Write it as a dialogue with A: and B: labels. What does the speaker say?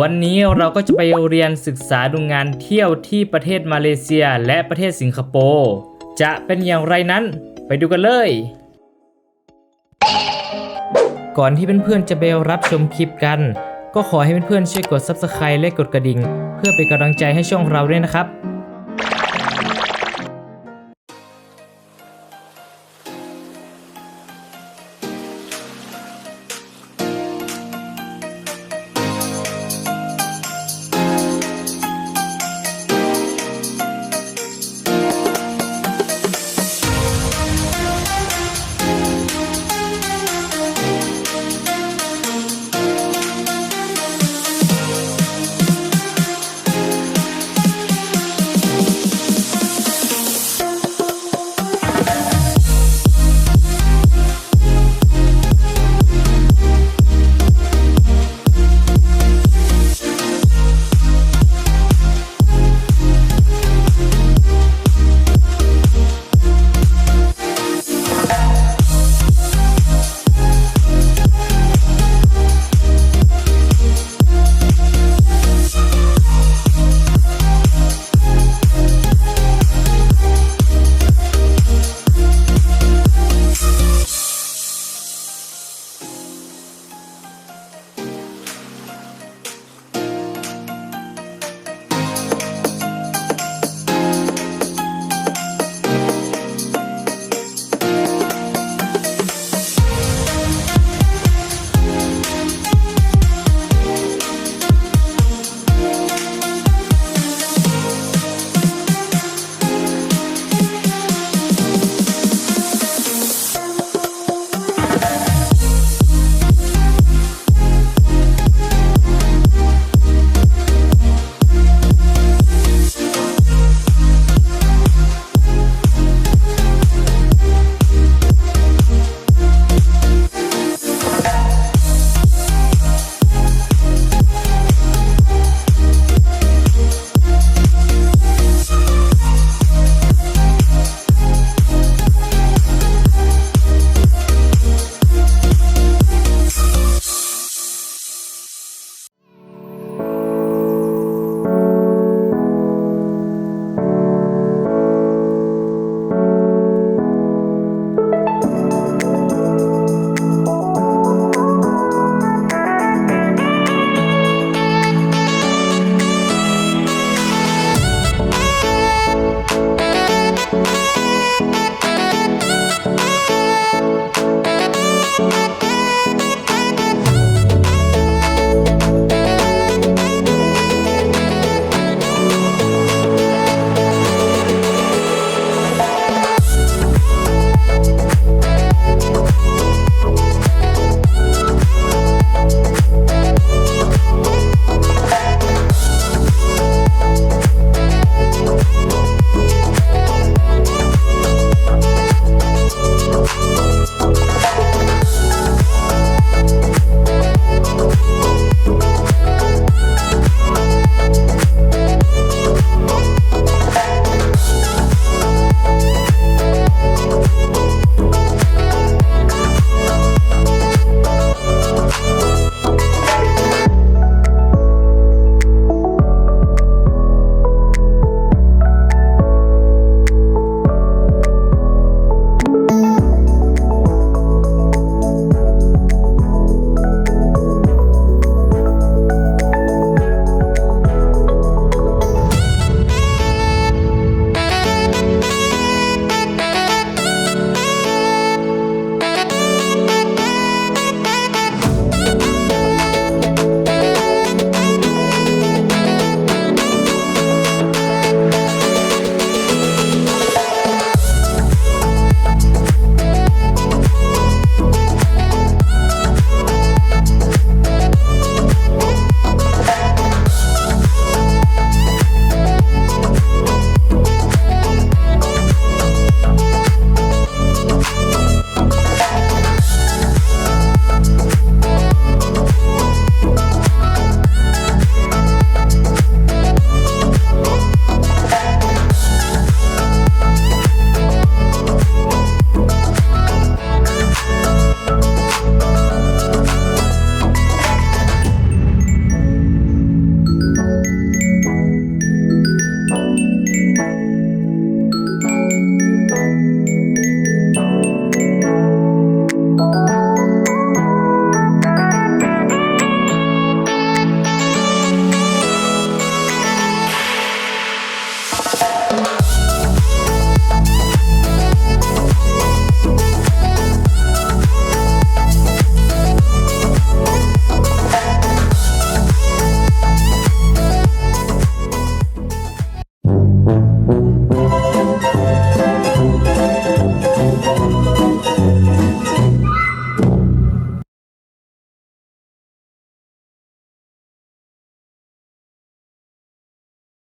A: วันนี้เราก็จะไปเรียนศึกษาดูงานเที่ยวที่ประเทศมาเลเซียและประเทศสิงคโปร์จะเป็นอย่างไรนั้น ไปดูกันเลย ก่อนที่เพื่อนๆจะไปรับชมคลิปกัน ก็ขอให้เพื่อนๆช่วยกด Subscribe และกดกระดิ่ง เพื่อเป็นกำลังใจให้ช่องเราด้วยนะครับ